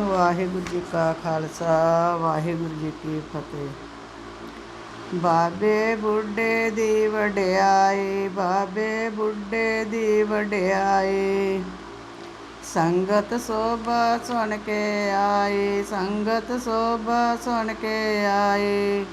ਵਾਹਿਗੁਰੂ ਜੀ ਕਾ ਖਾਲਸਾ, ਵਾਹਿਗੁਰੂ ਜੀ ਕੀ ਫਤਿਹ। ਬਾਬੇ ਬੁੱਢੇ ਦੀ ਵਡਿਆਈ, ਬਾਬੇ ਬੁੱਢੇ ਦੀ ਵਡਿਆਈ। ਸੰਗਤ ਸੋਭਾ ਸੁਣ ਕੇ ਆਈ, ਸੰਗਤ ਸੋਭਾ ਸੁਣ ਕੇ ਆਈ।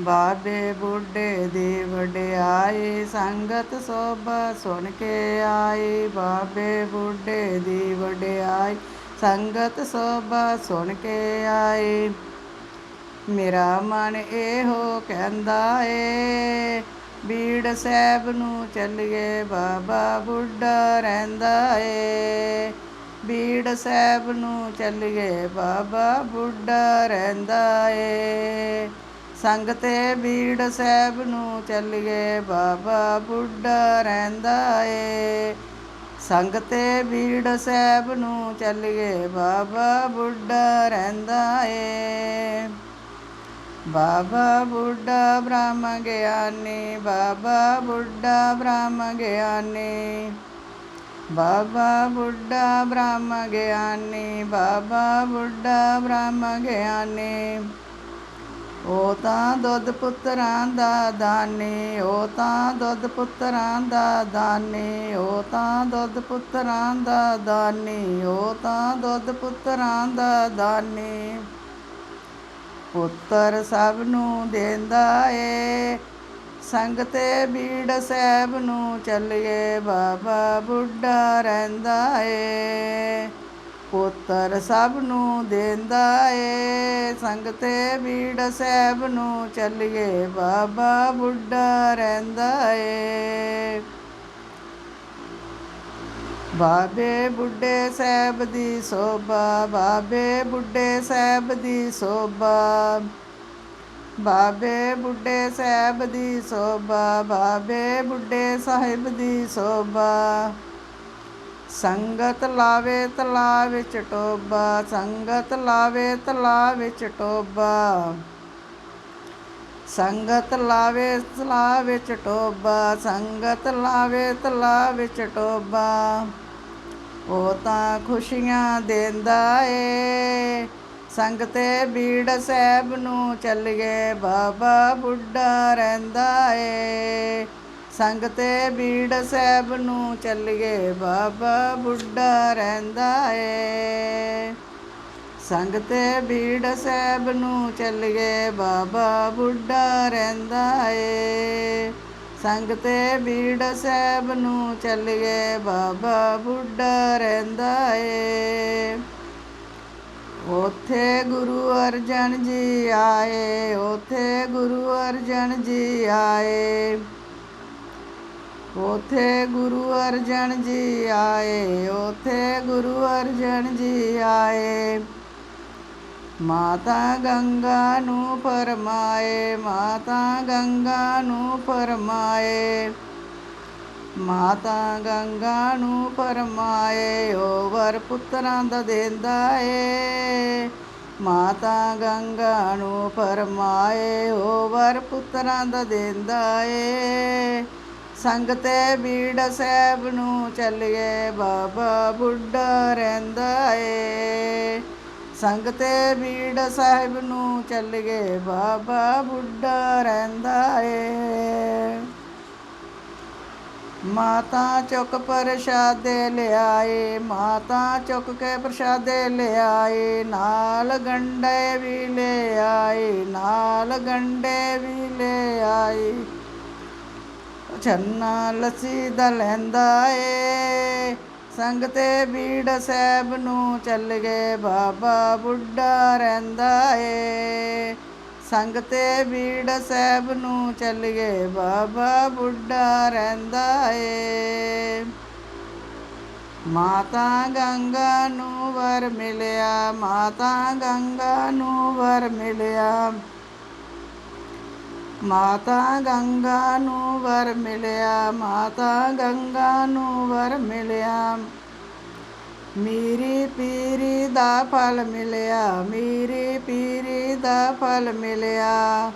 ਬਾਬੇ ਬੁੱਢੇ ਦੀ ਵਡਿਆਈ, ਸੰਗਤ ਸੋਭਾ ਸੁਣ ਕੇ ਆਈ। ਬਾਬੇ ਬੁੱਢੇ ਦੀ ਵਡਿਆਈ ਸੰਗਤ ਸੋਭਾ ਸੁਣ ਕੇ ਆਏ। ਮੇਰਾ ਮਨ ਇਹੋ ਕਹਿੰਦਾ ਏ, ਬੀੜ ਸਾਹਿਬ ਨੂੰ ਚੱਲੀਏ, ਬਾਬਾ ਬੁੱਢਾ ਰਹਿੰਦਾ ਏ। ਬੀੜ ਸਾਹਿਬ ਨੂੰ ਚੱਲੀਏ, ਬਾਬਾ ਬੁੱਢਾ ਰਹਿੰਦਾ ਏ। ਸੰਗ ਤੇ ਬੀੜ ਸਾਹਿਬ ਨੂੰ ਚੱਲੀਏ, ਬਾਬਾ ਬੁੱਢਾ ਰਹਿੰਦਾ ਏ। ਸੰਗ ਬੀੜ ਸਾਹਿਬ ਨੂੰ ਚੱਲੀਏ, ਬਾਬਾ ਬੁੱਢਾ ਰਹਿੰਦਾ ਏ। ਬਾਬਾ ਬੁੱਢਾ ਬ੍ਰਹਮ ਗਿਆਨੀ, ਬਾਬਾ ਬੁੱਢਾ ਬ੍ਰਹਮ ਗਿਆਨੀ। ਬਾਬਾ ਬੁੱਢਾ ਬ੍ਰਹਮ ਗਿਆਨੀ, ਬਾਬਾ ਬੁੱਢਾ ਬ੍ਰਹਮ ਗਿਆਨੀ। ਉਹ ਤਾਂ ਦੁੱਧ ਪੁੱਤਰਾਂ ਦਾ ਦਾਨੀ ਉਹ ਤਾਂ ਦੁੱਧ ਪੁੱਤਰਾਂ ਦਾ ਦਾਨੀ ਉਹ ਤਾਂ ਦੁੱਧ ਪੁੱਤਰਾਂ ਦਾ ਦਾਨੀ ਉਹ ਤਾਂ ਦੁੱਧ ਪੁੱਤਰਾਂ ਦਾ ਦਾਨੀ। ਪੁੱਤਰ ਸਭ ਨੂੰ ਦੇਂਦਾ ਏ, ਸੰਗ ਬੀੜ ਸਾਹਿਬ ਨੂੰ ਚੱਲੀਏ, ਬਾਬਾ ਬੁੱਢਾ ਰਹਿੰਦਾ ਏ। ਪੁੱਤਰ ਸਭ ਨੂੰ ਦੇਂਦਾ ਏ, ਸੰਗ ਬੀੜ ਸਾਹਿਬ ਨੂੰ ਚੱਲੀਏ, ਬਾਬਾ ਬੁੱਢਾ ਰਹਿੰਦਾ ਏ। ਬਾਬੇ ਬੁੱਢੇ ਸਾਹਿਬ ਦੀ ਸੋਭਾ, ਬਾਬੇ ਬੁੱਢੇ ਸਾਹਿਬ ਦੀ ਸੋਭਾ। ਬਾਬੇ ਬੁੱਢੇ ਸਾਹਿਬ ਦੀ ਸੋਭਾ, ਬਾਬੇ ਬੁੱਢੇ ਸਾਹਿਬ ਦੀ ਸੋਭਾ। ਸੰਗਤ ਲਾਵੇ ਤਲਾ ਵਿੱਚ ਟੋਬਾ, ਸੰਗਤ ਲਾਵੇ ਤਲਾ ਵਿੱਚ ਟੋਬਾ। ਸੰਗਤ ਲਾਵੇ ਤਲਾ ਵਿੱਚ ਟੋਬਾ, ਸੰਗਤ ਲਾਵੇ ਤਲਾ ਵਿੱਚ ਟੋਬਾ। ਉਹ ਤਾਂ ਖੁਸ਼ੀਆਂ ਦਿੰਦਾ ਏ, ਸੰਗ ਬੀੜ ਸਾਹਿਬ ਨੂੰ ਚੱਲੀਏ, ਬਾਬਾ ਬੁੱਢਾ ਰਹਿੰਦਾ ਏ। ਸੰਗ ਬੀੜ ਸਾਹਿਬ ਨੂੰ ਚੱਲੀਏ, ਬਾਬਾ ਬੁੱਢਾ ਰਹਿੰਦਾ ਏ। ਸੰਗ ਬੀੜ ਸਾਹਿਬ ਨੂੰ ਚੱਲੀਏ, ਬਾਬਾ ਬੁੱਢਾ ਰਹਿੰਦਾ ਏ। ਸੰਗ ਬੀੜ ਸਾਹਿਬ ਨੂੰ ਚੱਲੀਏ, ਬਾਬਾ ਬੁੱਢਾ ਰਹਿੰਦਾ ਏ। ਉਥੇ ਗੁਰੂ ਅਰਜਨ ਜੀ ਆਏ, ਉਥੇ ਗੁਰੂ ਅਰਜਨ ਜੀ ਆਏ। ਉਥੇ ਗੁਰੂ ਅਰਜਨ ਜੀ ਆਏ, ਉਥੇ ਗੁਰੂ ਅਰਜਨ ਜੀ ਆਏ। ਮਾਤਾ ਗੰਗਾ ਨੂੰ ਫਰਮਾਏ, ਮਾਤਾ ਗੰਗਾ ਨੂੰ ਫਰਮਾਏ। ਮਾਤਾ ਗੰਗਾ ਨੂੰ ਫਰਮਾਏ, ਓ ਵਰ ਪੁੱਤਰਾਂ ਦਾ ਦੇਂਦਾ ਏ। ਮਾਤਾ ਗੰਗਾ ਨੂੰ ਫਰਮਾਏ, ਓ ਵਰ ਪੁੱਤਰਾਂ ਦਾ ਦੇਂਦਾ ਏ। ਸੰਗਤੇ ਬੀੜ ਸਾਹਿਬ ਨੂੰ ਚੱਲੀਏ, ਬਾਬਾ ਬੁੱਢਾ ਰਹਿੰਦਾ ਏ। ਸੰਗ ਬੀੜ ਸਾਹਿਬ ਨੂੰ ਚੱਲੀਏ, ਬਾਬਾ ਬੁੱਢਾ ਰਹਿੰਦਾ ਏ। ਮਾਤਾ ਚੁੱਕ ਪ੍ਰਸ਼ਾਦੇ ਲਿਆਏ, ਮਾਤਾ ਚੁੱਕ ਕੇ ਪ੍ਰਸ਼ਾਦੇ ਲਿਆਏ। ਨਾਲ ਗੰਡੇ ਵੀ ਲਿਆਏ, ਨਾਲ ਗੰਡੇ ਵੀ ਲਿਆਏ। ਛੰਨਾ ਲੱਸੀ ਦਾ ਲੈਂਦਾ ਏ। ਸੰਗ ਤੇ ਬੀੜ ਸਾਹਿਬ ਨੂੰ ਚੱਲ ਗਏ ਬਾਬਾ ਬੁੱਢਾ ਰਹਿੰਦਾ ਏ। ਸੰਗ ਤੇ ਬੀੜ ਸਾਹਿਬ ਨੂੰ ਚੱਲ ਗਏ ਬਾਬਾ ਬੁੱਢਾ ਰਹਿੰਦਾ ਏ। ਮਾਤਾ ਗੰਗਾ ਨੂੰ ਵਰ ਮਿਲਿਆ, ਮਾਤਾ ਗੰਗਾ ਨੂੰ ਵਰ ਮਿਲਿਆ। ਮਾਤਾ ਗੰਗਾ ਨੂੰ ਵਰ ਮਿਲਿਆ, ਮਾਤਾ ਗੰਗਾ ਨੂੰ ਵਰ ਮਿਲਿਆ। ਮੀਰੀ ਪੀਰੀ ਦਾ ਫਲ ਮਿਲਿਆ, ਮੀਰੀ ਪੀਰੀ ਦਾ ਫਲ ਮਿਲਿਆ।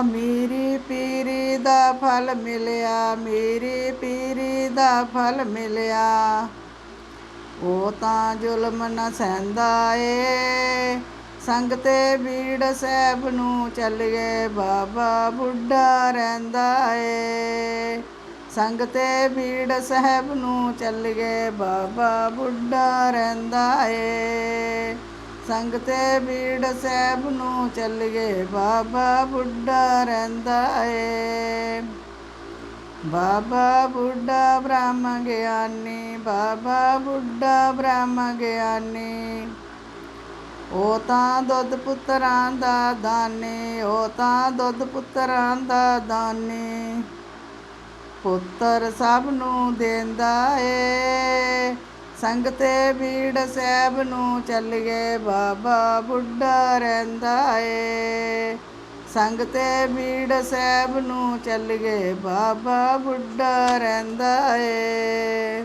ਅਮੀਰੀ ਪੀਰੀ ਦਾ ਫਲ ਮਿਲਿਆ, ਮੇਰੀ ਪੀਰੀ ਦਾ ਫਲ ਮਿਲਿਆ। ਉਹ ਤਾਂ ਜ਼ੁਲਮ ਨਾ ਸਹਿੰਦਾ ਏ। ਸੰਗ ਬੀੜ ਸਾਹਿਬ ਨੂੰ ਚੱਲ ਗਏ, ਬਾਬਾ ਬੁੱਢਾ ਰਹਿੰਦਾ ਏ। ਸੰਗ ਬੀੜ ਸਾਹਿਬ ਨੂੰ ਚੱਲ ਗਏ, ਬਾਬਾ ਬੁੱਢਾ ਰਹਿੰਦਾ ਏ। ਸੰਗ ਬੀੜ ਸਾਹਿਬ ਨੂੰ ਚੱਲ ਗਏ, ਬਾਬਾ ਬੁੱਢਾ ਰਹਿੰਦਾ ਏ। ਬਾਬਾ ਬੁੱਢਾ ਬ੍ਰਹਮ ਗਿਆਨੀ, ਬਾਬਾ ਬੁੱਢਾ ਬ੍ਰਹਮ ਗਿਆਨੀ। ਉਹ ਤਾਂ ਦੁੱਧ ਪੁੱਤਰਾਂ ਦਾ ਦਾਨੀ ਉਹ ਤਾਂ ਦੁੱਧ ਪੁੱਤਰਾਂ ਦਾ ਦਾਨੀ। ਪੁੱਤਰ ਸਭ ਨੂੰ ਦੇਂਦਾ ਏ, ਸੰਗ ਬੀੜ ਸਾਹਿਬ ਨੂੰ ਚੱਲ ਗਏ ਬਾਬਾ ਬੁੱਢਾ ਰਹਿੰਦਾ ਏ। ਸੰਗ ਬੀੜ ਸਾਹਿਬ ਨੂੰ ਚੱਲ ਗਏ ਬਾਬਾ ਬੁੱਢਾ ਰਹਿੰਦਾ ਏ।